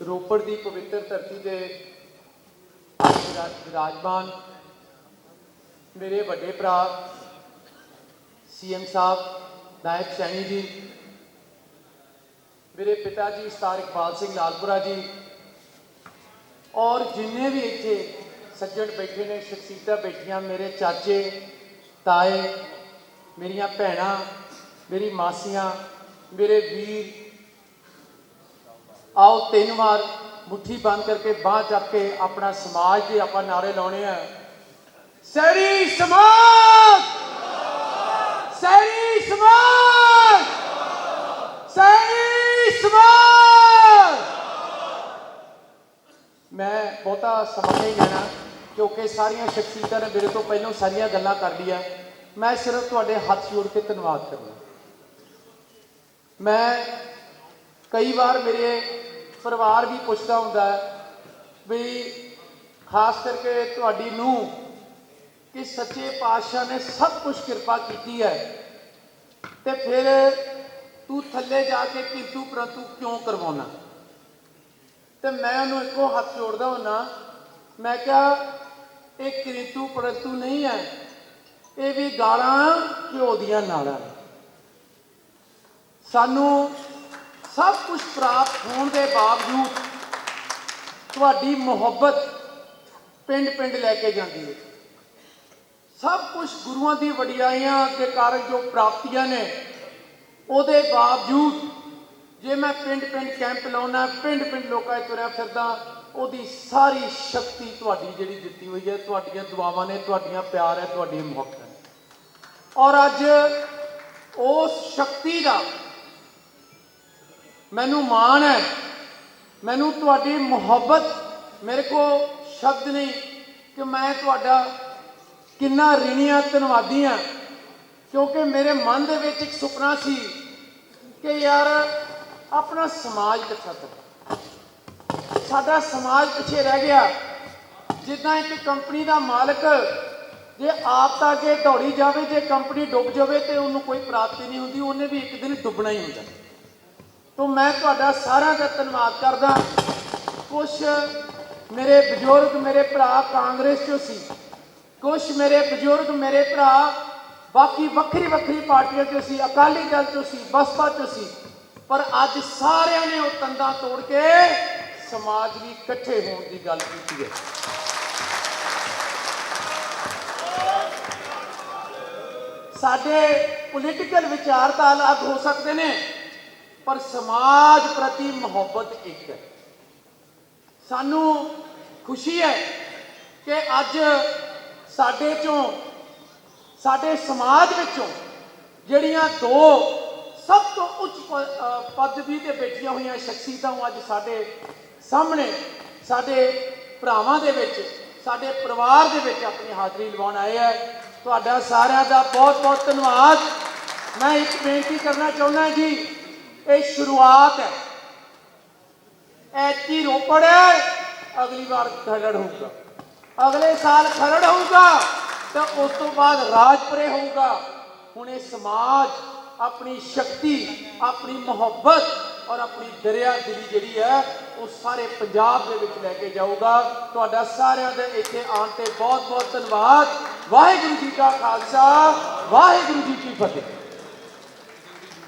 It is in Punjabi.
ਰੋਪੜ ਦੀ ਪਵਿੱਤਰ ਧਰਤੀ ਤੇ ਵਿਰਾ- ਵਿਰਾਜਮਾਨ ਮੇਰੇ ਵੱਡੇ ਭਰਾ ਸੀਐਮ ਸਾਹਿਬ ਨਾਇਬ ਸੈਣੀ ਜੀ ਮੇਰੇ ਪਿਤਾ ਜੀ ਸਤਾਰ ਇਕਬਾਲ ਸਿੰਘ ਲਾਲਪੁਰਾ ਜੀ ਔਰ ਜਿੰਨੇ ਵੀ ਇੱਥੇ ਸੱਜਣ ਬੈਠੇ ਨੇ ਸ਼ਖਸੀਅਤਾਂ ਬੈਠੀਆਂ ਮੇਰੇ ਚਾਚੇ ਤਾਏ ਮੇਰੀਆਂ ਭੈਣਾਂ ਮੇਰੀ ਮਾਸੀਆਂ ਮੇਰੇ ਵੀਰ ਆਓ ਤਿੰਨ ਵਾਰ ਮੁੱਠੀ ਬੰਦ ਕਰਕੇ ਬਾਹ ਚੱਕ ਕੇ ਆਪਣਾ ਸਮਾਜ ਦੇ ਆਪਾਂ ਨਾਰੇ ਲਾਉਣੇ ਆ। ਸੈਰੀ ਸਮਾਜ! ਸੈਰੀ ਸਮਾਜ! ਸੈਰੀ ਸਮਾਜ! ਮੈਂ ਬਹੁਤਾ ਸਮਾਂ ਨਹੀਂ ਲੈਣਾ, ਕਿਉਂਕਿ ਸਾਰੀਆਂ ਸ਼ਖਸੀਅਤਾਂ ਨੇ ਮੇਰੇ ਤੋਂ ਪਹਿਲਾਂ ਸਾਰੀਆਂ ਗੱਲਾਂ ਕਰ ਲਈਆਂ। ਮੈਂ ਸਿਰਫ ਤੁਹਾਡੇ ਹੱਥ ਜੋੜ ਕੇ ਧੰਨਵਾਦ ਕਰਨਾ ਮੈਂ ਕਈ ਵਾਰ ਮੇਰੇ ਪਰਿਵਾਰ ਵੀ ਪੁੱਛਦਾ ਹੁੰਦਾ ਹੈ ਵੀ ਖਾਸ ਕਰਕੇ ਤੁਹਾਡੀ ਨੂੰ ਕਿ ਸੱਚੇ ਪਾਤਸ਼ਾਹ ਨੇ ਸਭ ਕੁਝ ਕਿਰਪਾ ਕੀਤੀ ਹੈ ਤੇ ਫਿਰ ਤੂੰ ਥੱਲੇ ਜਾ ਕੇ ਕਿੰਤੂ ਪ੍ਰੰਤੂ ਕਿਉਂ ਕਰਵਾਉਣਾ? ਤੇ ਮੈਂ ਉਹਨੂੰ ਇੱਕੋ ਹੱਥ ਜੋੜਦਾ ਹੁੰਨਾ ਮੈਂ ਕਿਹਾ, ਇਹ ਕਿੰਤੂ ਪ੍ਰੰਤੂ ਨਹੀਂ ਹੈ, ਇਹ ਵੀ ਗਾਲਾਂ ਘਿਓ ਦੀਆਂ ਨਾਲਾਂ ਸਾਨੂੰ ਸਭ ਕੁਝ ਪ੍ਰਾਪਤ ਹੋਣ ਦੇ ਬਾਵਜੂਦ ਤੁਹਾਡੀ ਮੁਹੱਬਤ ਪਿੰਡ ਪਿੰਡ ਲੈ ਕੇ ਜਾਂਦੀ ਹੈ। ਸਭ ਕੁਝ ਗੁਰੂਆਂ ਦੀ ਵਡਿਆਈਆਂ ਦੇ ਕਾਰਨ ਜੋ ਪ੍ਰਾਪਤੀਆਂ ਨੇ, ਉਹਦੇ ਬਾਵਜੂਦ ਜੇ ਮੈਂ ਪਿੰਡ ਪਿੰਡ ਕੈਂਪ ਲਾਉਣਾ, ਪਿੰਡ ਪਿੰਡ ਲੋਕਾਂ 'ਚ ਤੁਰਿਆ ਫਿਰਦਾ, ਉਹਦੀ ਸਾਰੀ ਸ਼ਕਤੀ ਤੁਹਾਡੀ ਜਿਹੜੀ ਦਿੱਤੀ ਹੋਈ ਹੈ, ਤੁਹਾਡੀਆਂ ਦੁਆਵਾਂ ਨੇ, ਤੁਹਾਡੀਆਂ ਪਿਆਰ ਹੈ ਤੁਹਾਡੀ ਮੁਹੱਬਤ ਹੈ ਔਰ ਅੱਜ ਉਸ ਸ਼ਕਤੀ ਦਾ ਮੈਨੂੰ ਮਾਣ ਹੈ। ਮੈਨੂੰ ਤੁਹਾਡੀ ਮੁਹੱਬਤ ਮੇਰੇ ਕੋ ਸ਼ਬਦ ਨਹੀਂ ਕਿ ਮੈਂ ਤੁਹਾਡਾ ਕਿੰਨਾ ਰਿਣੀਆ, ਧੰਨਵਾਦੀ ਹਾਂ। ਕਿਉਂਕਿ ਮੇਰੇ ਮਨ ਦੇ ਵਿੱਚ ਇੱਕ ਸੁਪਨਾ ਸੀ ਕਿ ਯਾਰ ਆਪਣਾ ਸਮਾਜ ਕਿੱਥੇ ਤੱਕ ਸਾਡਾ ਸਮਾਜ ਪਿੱਛੇ ਰਹਿ ਗਿਆ। ਜਿੱਦਾਂ ਇੱਕ ਕੰਪਨੀ ਦਾ ਮਾਲਕ ਜੇ ਆਪ ਤਾਂ ਅੱਗੇ ਦੌੜੀ ਜਾਵੇ, ਜੇ ਕੰਪਨੀ ਡੁੱਬ ਜਾਵੇ ਤੇ ਉਹਨੂੰ ਕੋਈ ਪ੍ਰਾਪਤੀ ਨਹੀਂ ਹੁੰਦੀ, ਉਹਨੇ ਵੀ ਇੱਕ ਦਿਨ ਡੁੱਬਣਾ ਹੀ ਹੁੰਦਾ। ਤੋਂ ਮੈਂ ਤੁਹਾਡਾ ਸਾਰਿਆਂ ਦਾ ਧੰਨਵਾਦ ਕਰਦਾ। ਕੁਝ ਮੇਰੇ ਬਜ਼ੁਰਗ ਮੇਰੇ ਭਰਾ ਕਾਂਗਰਸ ਚੋਂ ਸੀ। ਕੁਝ ਮੇਰੇ ਬਜ਼ੁਰਗ ਮੇਰੇ ਭਰਾ ਬਾਕੀ ਵੱਖਰੀ ਵੱਖਰੀ ਪਾਰਟੀਆਂ ਚੋਂ ਸੀ, ਅਕਾਲੀ ਦਲ ਚੋਂ ਸੀ, ਬਸਪਾ ਚੋਂ ਸੀ। ਪਰ ਅੱਜ ਸਾਰਿਆਂ ਨੇ ਉਹ ਤੰਦਾਂ ਤੋੜ ਕੇ ਸਮਾਜ ਵੀ ਇਕੱਠੇ ਹੋਣ ਦੀ ਗੱਲ ਕੀਤੀ ਹੈ। ਸਾਡੇ ਪੋਲੀਟੀਕਲ ਵਿਚਾਰ ਅਲੱਗ ਹੋ ਸਕਦੇ ਨੇ। ਪਰ ਸਮਾਜ ਪ੍ਰਤੀ ਮੁਹੱਬਤ ਇੱਕ ਹੈ। ਸਾਨੂੰ ਖੁਸ਼ੀ ਹੈ ਕਿ ਅੱਜ ਸਾਡੇ ਚੋਂ, ਸਾਡੇ ਸਮਾਜ ਵਿੱਚੋਂ ਜਿਹੜੀਆਂ ਦੋ ਸਭ ਤੋਂ ਉੱਚ ਪਦਵੀ ਤੇ ਬੈਠੀਆਂ ਹੋਈਆਂ ਸ਼ਖਸੀਅਤਾਂ ਉਹ ਅੱਜ ਸਾਡੇ ਸਾਹਮਣੇ, ਸਾਡੇ ਭਰਾਵਾਂ ਦੇ ਵਿੱਚ, ਸਾਡੇ ਪਰਿਵਾਰ ਦੇ ਵਿੱਚ ਆਪਣੀ ਹਾਜ਼ਰੀ ਲਵਾਉਣ ਆਏ ਹੈ। ਤੁਹਾਡਾ ਸਾਰਿਆਂ ਦਾ ਬਹੁਤ ਬਹੁਤ ਧੰਨਵਾਦ। ਮੈਂ ਇੱਕ ਬੇਨਤੀ ਕਰਨਾ ਚਾਹੁੰਦਾ ਜੀ ਇਹ ਸ਼ੁਰੂਆਤ ਹੈ। ਐਤੀ ਰੋਪੜ ਹੈ, ਅਗਲੀ ਵਾਰ ਖਰੜ ਹੋਊਗਾ। ਅਗਲੇ ਸਾਲ ਖਰੜ ਹੋਊਗਾ, ਤਾਂ ਉਸ ਤੋਂ ਬਾਅਦ ਰਾਜਪੁਰੇ ਹੋਊਗਾ। ਹੁਣ ਇਹ ਸਮਾਜ, ਆਪਣੀ ਸ਼ਕਤੀ, ਆਪਣੀ ਮੁਹੱਬਤ ਔਰ ਆਪਣੀ ਦਰਿਆ ਦਿਲੀ ਜਿਹੜੀ ਹੈ, ਉਹ ਸਾਰੇ ਪੰਜਾਬ ਦੇ ਵਿੱਚ ਲੈ ਕੇ ਜਾਊਗਾ। ਤੁਹਾਡਾ ਸਾਰਿਆਂ ਦੇ ਇੱਥੇ ਆਉਣ ਤੇ ਬਹੁਤ ਬਹੁਤ ਧੰਨਵਾਦ। ਵਾਹਿਗੁਰੂ ਜੀ ਕਾ ਖਾਲਸਾ, ਵਾਹਿਗੁਰੂ ਜੀ ਕੀ ਫਤਿਹ।